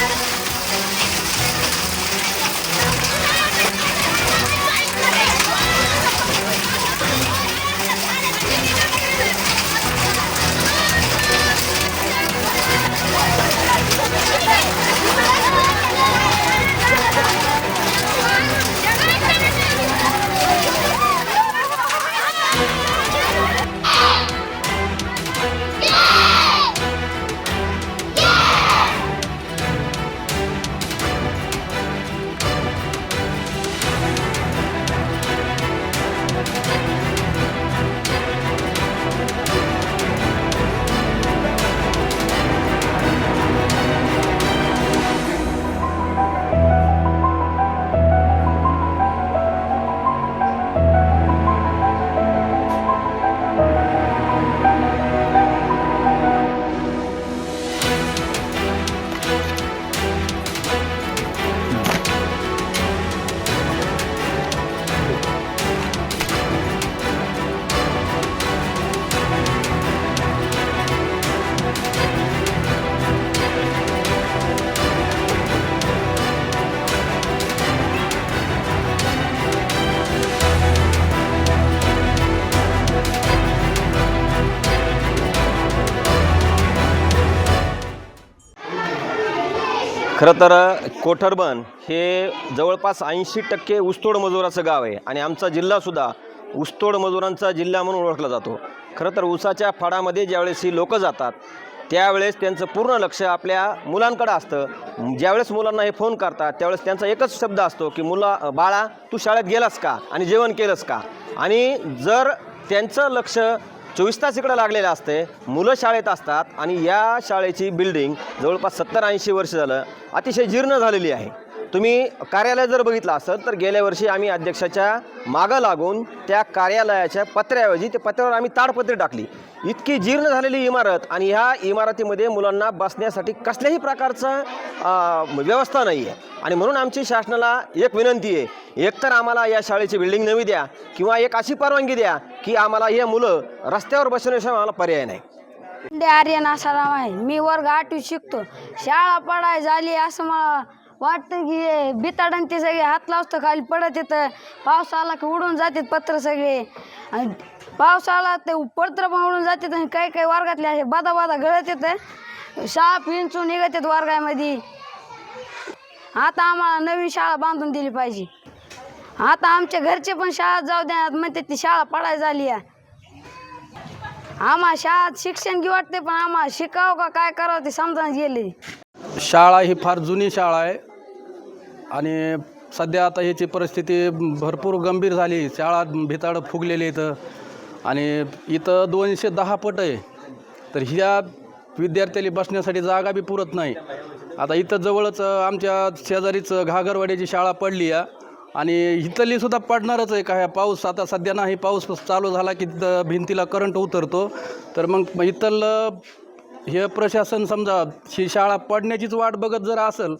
Yeah. खरं तर कोठरबन हे जवळपास ऐंशी टक्के ऊसतोड मजुराचं गाव आहे आणि आमचा जिल्हासुद्धा ऊसतोड मजुरांचा जिल्हा म्हणून ओळखला जातो. खरं तर ऊसाच्या फडामध्ये ज्यावेळेस ही लोकं जातात त्यावेळेस त्यांचं पूर्ण लक्ष आपल्या मुलांकडं असतं. ज्यावेळेस मुलांना हे फोन करतात त्यावेळेस त्यांचा एकच शब्द असतो की मुला बाळा तू शाळेत गेलास का? आणि जेवण केलंस का? आणि जर त्यांचं लक्ष चोवीस तास इकडं लागलेलं असते. मुलं शाळेत असतात आणि या शाळेची बिल्डिंग जवळपास सत्तर ऐंशी वर्ष झालं अतिशय जीर्ण झालेली आहे. तुम्ही कार्यालय जर बघितलं असेल तर गेल्या वर्षी आम्ही अध्यक्षाच्या मागं लागून त्या कार्यालयाच्या पत्र्याऐवजी त्या पत्र्यावर आम्ही ताडपत्री टाकली. इतकी जीर्ण झालेली इमारत आणि ह्या इमारतीमध्ये मुलांना बसण्यासाठी कसल्याही प्रकारचं व्यवस्था नाही आहे. आणि म्हणून आमची शासनाला एक विनंती आहे एकतर आम्हाला या शाळेची बिल्डिंग नवी द्या किंवा एक अशी परवानगी द्या की आम्हाला हे मुलं रस्त्यावर बसवण्याशिवाय आम्हाला पर्याय नाही. आर्यन असा आहे. मी वर्ग आठवी शिकतो. शाळा पडाय झाली असं मला वाटतं की बिताडन ते सगळे हात लावतो खाली पडत येतं. पाऊस आला की उडून जातात पत्र सगळे. आणि पाऊस आला ते पत्र पण उडून जातात आणि काही काही वर्गातले असे बादा बादा गळत येतं. शाळा पिंचून निघत येत वर्गामध्ये. आता आम्हाला नवीन शाळा बांधून दिली पाहिजे. आता आमच्या घरचे पण शाळा जाऊ द्या म्हणते ती शाळा पडाय झाली आहे आम्हा शाळेत शिक्षण की वाटते पण आम्हाला शिकावं का काय करावं ते समजा गेले. शाळा ही फार जुनी शाळा आहे. आणि सध्या आता याची परिस्थिती भरपूर गंभीर झाली. शाळा भिताडं फुगलेली इथं. आणि इथं दोनशे दहा पट आहे. तर ह्या विद्यार्थ्याला बसण्यासाठी जागा बी पुरत नाही. आता इथं जवळच आमच्या शेजारीच घागरवाड्याची शाळा पडली आहे आणि इथली सुद्धा पडणारच आहे. का ह्या पाऊस आता सध्या नाही. पाऊस चालू झाला की तिथं भिंतीला करंट उतरतो. तर मग इथलं हे प्रशासन समजा ही शाळा पडण्याचीच वाट बघत जर असेल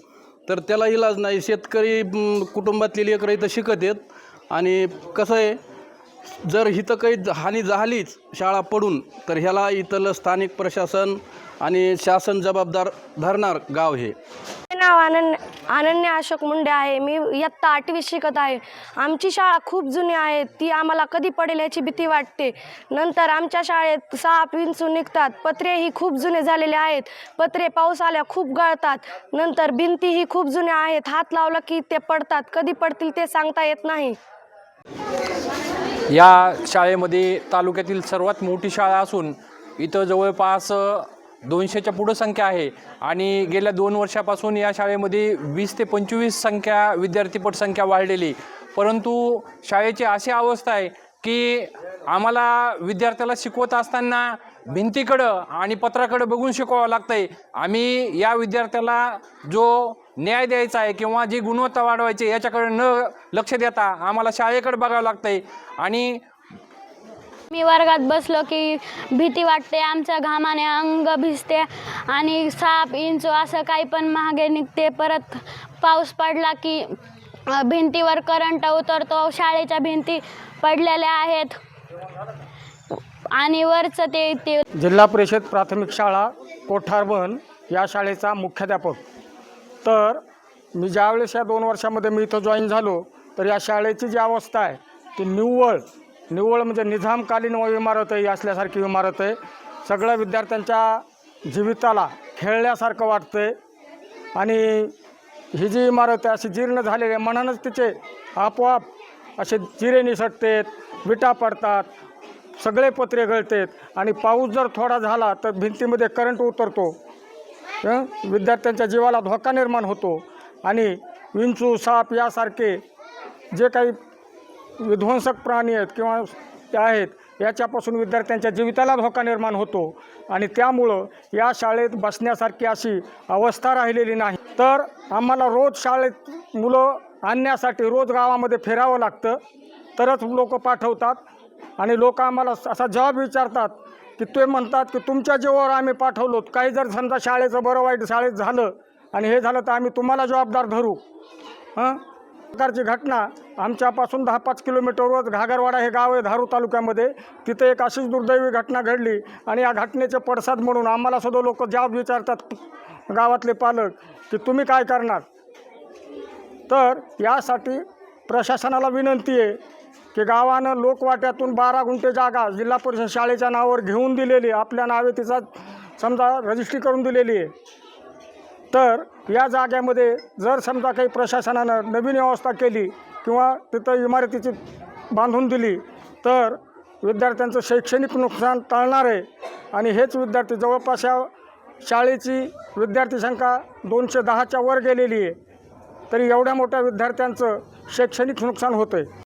तर त्याला इलाज नाही. शेतकरी कुटुंबातली लेकरं इथं शिकत आहेत. आणि कसं आहे जर इथं काही हानी झालीच शाळा पडून तर ह्याला इथलं स्थानिक प्रशासन आणि शासन जबाबदार धरणार गाव हे. नाव आनंद अनन्या अशोक मुंडे आहे. मी इयत्ता आठवी शिकत आहे. आमची शाळा खूप जुनी आहे. ती आम्हाला कधी पडेल याची भीती वाटते. नंतर आमच्या शाळेत सहा पिंचू निघतात. पत्रे ही खूप जुने झालेले आहेत. पत्रे पाऊस आल्या खूप गळतात. नंतर भिंती ही खूप जुन्या आहेत. हात लावला की ते पडतात. कधी पडतील ते सांगता येत नाही. या शाळेमध्ये तालुक्यातील सर्वात मोठी शाळा असून इथं जवळपास दोनशेच्या पुढं संख्या आहे. आणि गेल्या दोन वर्षापासून या शाळेमध्ये वीस ते पंचवीस संख्या विद्यार्थीपट संख्या वाढलेली. परंतु शाळेची अशी अवस्था आहे की आम्हाला विद्यार्थ्याला शिकवत असताना भिंतीकडं आणि पत्राकडं बघून शिकवावं लागतं आहे आम्ही या विद्यार्थ्याला जो न्याय द्यायचा आहे किंवा जी गुणवत्ता वाढवायची आहे, याच्याकडे न लक्ष देता आम्हाला शाळेकडे बघावं लागतं आहे आणि मी वर्गात बसलो की भीती वाटते आमच्या घामाने अंग भिजते आणि साप इंच असं काही पण महागे निघते. परत पाऊस पडला की भिंतीवर करंट उतरतो. शाळेच्या भिंती पडलेल्या आहेत. आणि वरचं ते ते जिल्हा परिषद प्राथमिक शाळा कोठारवन या शाळेचा मुख्याध्यापक. तर मी ज्यावेळेस या दोन वर्षामध्ये मी इथं जॉईन झालो तर या शाळेची जी अवस्था आहे ती निव्वळ निव्वळ म्हणजे निझामकालीन इमारत आहे असल्यासारखी इमारत आहे. सगळ्या विद्यार्थ्यांच्या जीविताला खेळल्यासारखं वाटतं आहे आणि ही जी इमारत आहे अशी जीर्ण झालेली आहे म्हणूनच तिचे आपोआप असे जिरे निसटतात विटा पडतात सगळे पत्रे गळतात. आणि पाऊस जर थोडा झाला तर भिंतीमध्ये करंट उतरतो. विद्यार्थ्यांच्या जीवाला धोका निर्माण होतो. आणि विंचू साप यासारखे जे काही विध्वंसक प्राणी आहेत किंवा ते आहेत याच्यापासून विद्यार्थ्यांच्या जीविताला धोका निर्माण होतो. आणि त्यामुळं या शाळेत बसण्यासारखी अशी अवस्था राहिलेली नाही. तर आम्हाला रोज शाळेत मुलं आणण्यासाठी रोज गावामध्ये फिरावं लागतं. तरच लोक पाठवतात आणि लोक आम्हाला असा जवाब विचारतात की ते म्हणतात की तुमच्या जीवावर आम्ही पाठवलो काही जर समजा शाळेचं बरं वाईट शाळेत झालं आणि हे झालं तर आम्ही तुम्हाला जबाबदार धरू. हां? प्रकारची घटना आमच्यापासून दहा पाच किलोमीटरवर घागरवाडा हे गाव आहे धारू तालुक्यामध्ये तिथे एक अशीच दुर्दैवी घटना घडली आणि या घटनेचे पडसाद म्हणून आम्हाला सुद्धा लोक जाब विचारतात गावातले पालक की तुम्ही काय करणार तर यासाठी प्रशासनाला विनंती आहे की गावानं लोकवाट्यातून बारा गुंठे जागा जिल्हा परिषद शाळेच्या नावावर घेऊन दिलेली आहे. आपल्या नावे तिचा समजा रजिस्ट्री करून दिलेली आहे तर या जाग्यामध्ये जर समजा काही प्रशासनानं नवीन व्यवस्था केली किंवा तिथं इमारतीची बांधून दिली तर विद्यार्थ्यांचं शैक्षणिक नुकसान टळणार आहे. आणि हेच विद्यार्थी जवळपास या शाळेची विद्यार्थी संख्या दोनशे दहाच्या वर गेलेली आहे. तरी एवढ्या मोठ्या विद्यार्थ्यांचं शैक्षणिक नुकसान होतं आहे